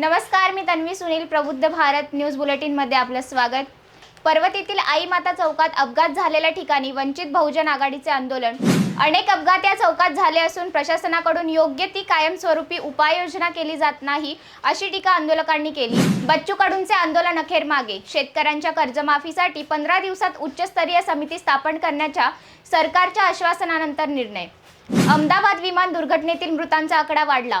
नमस्कार मी तन्वी सुनील प्रबुद्ध भारत न्यूज बुलेटिनमध्ये आपलं स्वागत. पर्वतीतील आई माता चौकात अपघात झालेल्या ठिकाणी वंचित बहुजन आघाडीचे आंदोलन. अनेक अपघात या चौकात झाले असून प्रशासनाकडून योग्य ती कायमस्वरूपी उपाययोजना केली जात नाही अशी टीका आंदोलकांनी केली. बच्चू कडूंचे आंदोलन अखेर मागे. शेतकऱ्यांच्या कर्जमाफीसाठी पंधरा दिवसात उच्चस्तरीय समिती स्थापन करण्याच्या सरकारच्या आश्वासनानंतर निर्णय. अहमदाबाद विमान दुर्घटनेतील मृतांचा आकडा वाढला.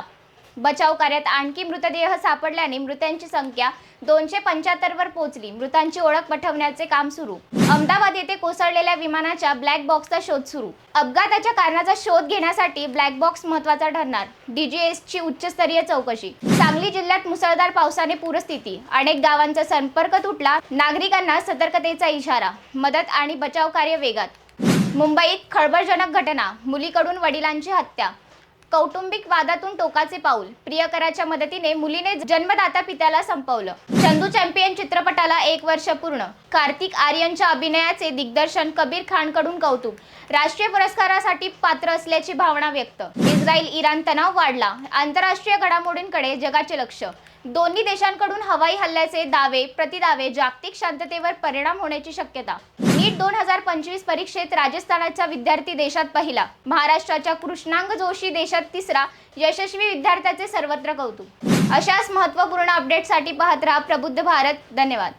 बचाव कार्यात आणखी मृतदेह सापडल्याने मृतांची संख्या दोनशे पंच्याहत्तरवर पोहोचली. मृतांची ओळख पटवण्याचे काम सुरू. अहमदाबाद येथे कोसळलेल्या विमानाच्या ब्लॅक बॉक्सचा शोध सुरू. अपघाताच्या कारणाचा शोध घेण्यासाठी ब्लॅक बॉक्स महत्त्वाचा ठरणार डीजीएसची उच्चस्तरीय चौकशी. सांगली जिल्ह्यात मुसळधार पावसाने पूरस्थिती. अनेक गावांचा संपर्क तुटला नागरिकांना सतर्कतेचा इशारा मदत आणि बचाव कार्य वेगात. मुंबईत खळबळजनक घटना मुलीकडून वडिलांची हत्या. कौटुंबिक वादातून टोकाचे पाऊल. प्रियकराच्या मदतीने मुलीने जन्मदाता पित्याला संपवलं. चंदू चॅम्पियन चित्रपटाला एक वर्ष पूर्ण. कार्तिक आर्यनच्या अभिनयाचे दिग्दर्शन कबीर खानकडून कौतुक. राष्ट्रीय पुरस्कारासाठी पात्र असल्याची भावना व्यक्त. इस्रायल इराण तणाव वाढला. आंतरराष्ट्रीय घडामोडींकडे जगाचे लक्ष. दोन्ही देशांकडून हवाई हल्ल्याचे दावे प्रतिदावे जागतिक शांततेवर परिणाम होण्याची शक्यता. नीट दोन हजार पंचवीस परीक्षेत राजस्थानाचा विद्यार्थी देशात पहिला. महाराष्ट्राच्या कृष्णांग जोशी देशात तिसरा यशस्वी विद्यार्थ्याचे सर्वत्र कौतुक. अशाच महत्त्वपूर्ण अपडेटसाठी पाहत राहा प्रबुद्ध भारत. धन्यवाद.